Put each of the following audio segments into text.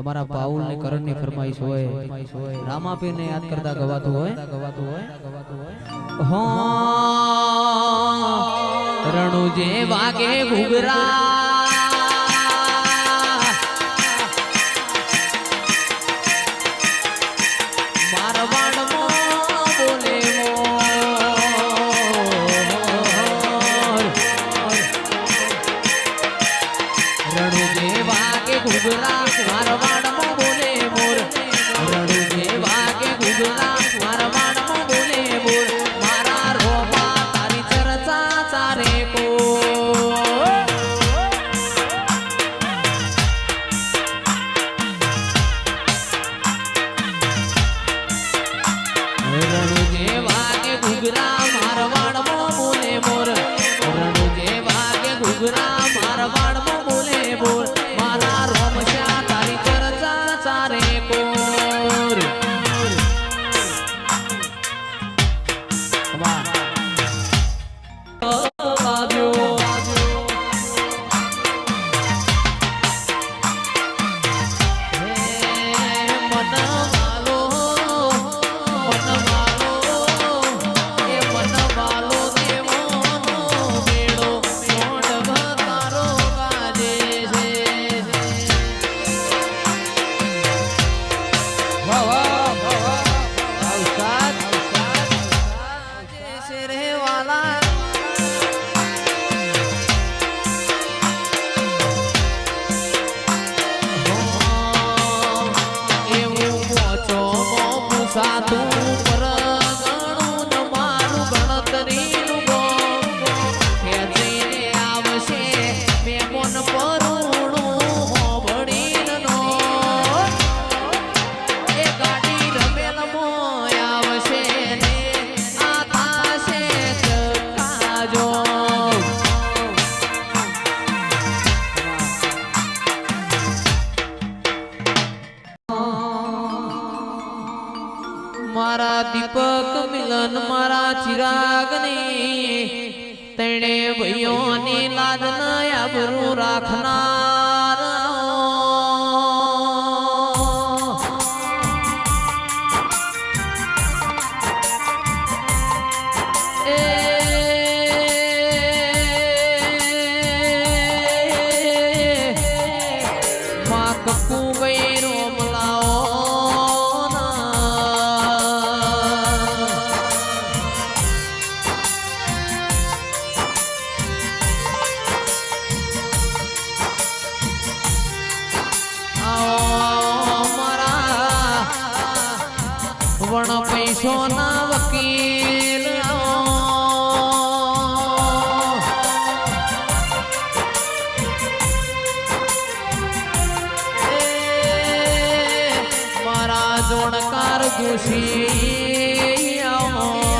અમારા પાઉલ ને કરણની ફરમાઈશ હોય રામાપીર ને યાદ કરતા ગવાતું હોય? ગવાતું હોય? હો. રણુ જે વાગે ઘુગરા જેવા કે ઘૂઘરા મારા જોણકાર આવો.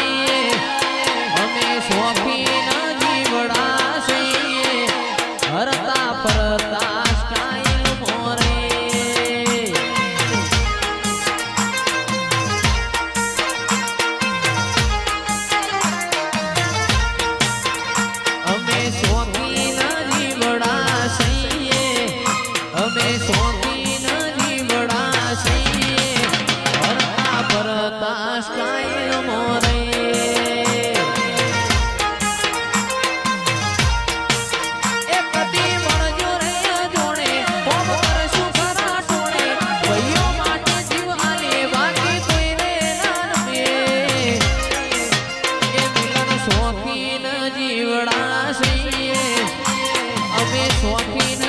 રાણા સિંહે અમે શોખીન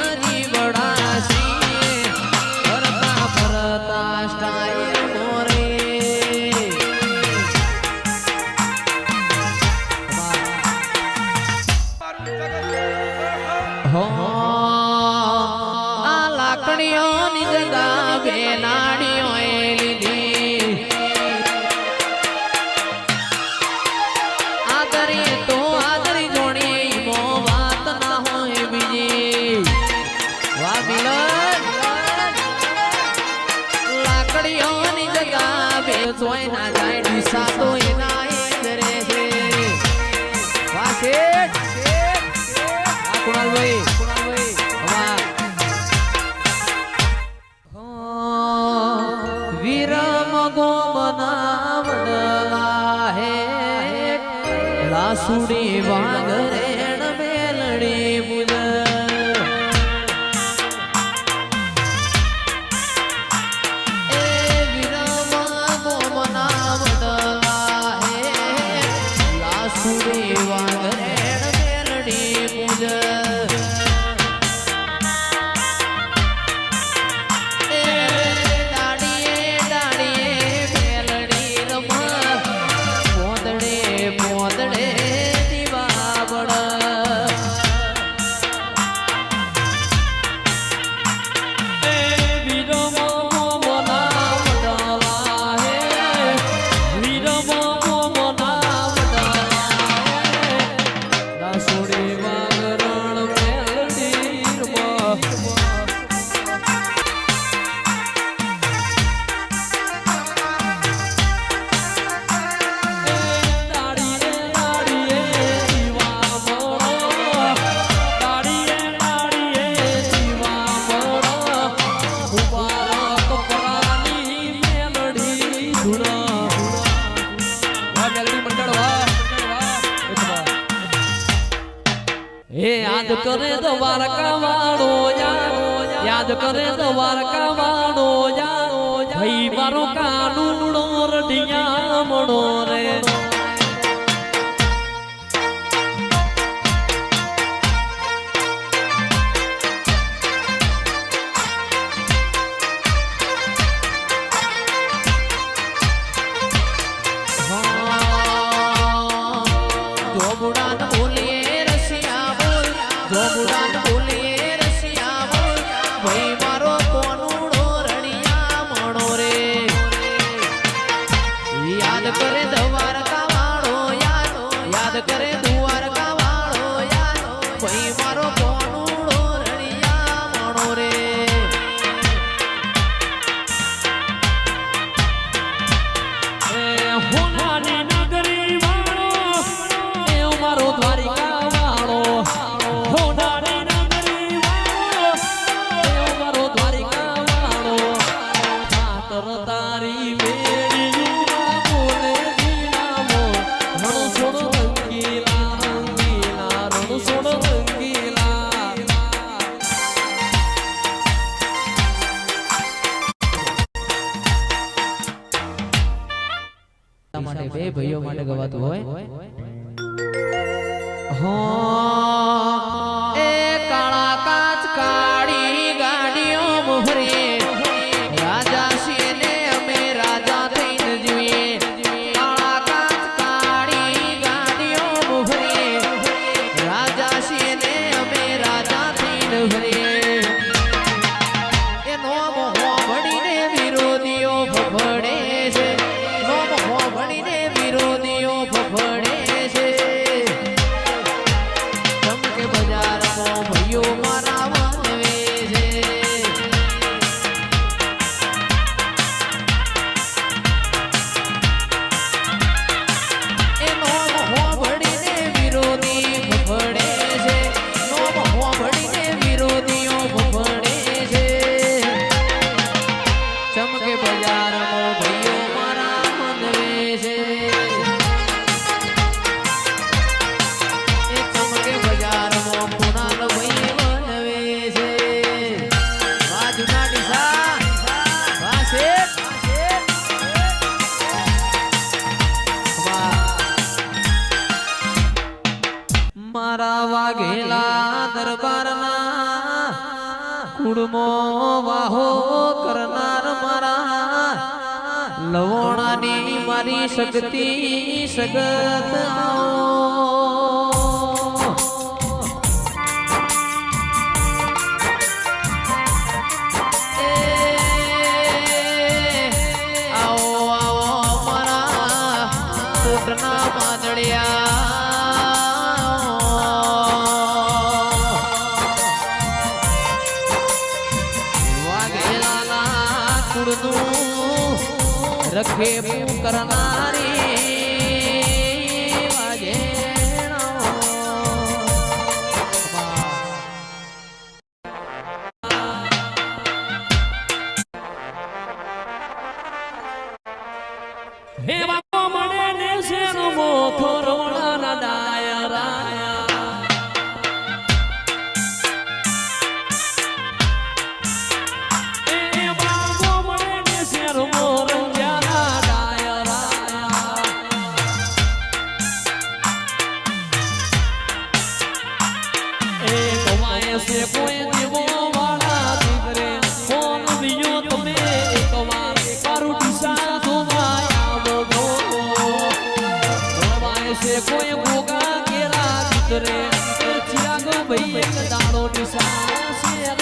વાસુડી વાઘરેણ બેલડી બુદ વાઘરેણ બેલડી પૂજા કરે તો વારકા વાળો યાદ કરે તો વારકા વાળો ભાઈ મારો કાનૂનો રઢિયા મણો રે. માટે? બે ભાઈઓ માટે ગવાતું હોય? હો. મારા વાઘેલા દરબારના કુડમો વાહો કરનાર મારા લવણાની મારી શક્તિ સગત આવો. રખે કરનારી. Isso não sei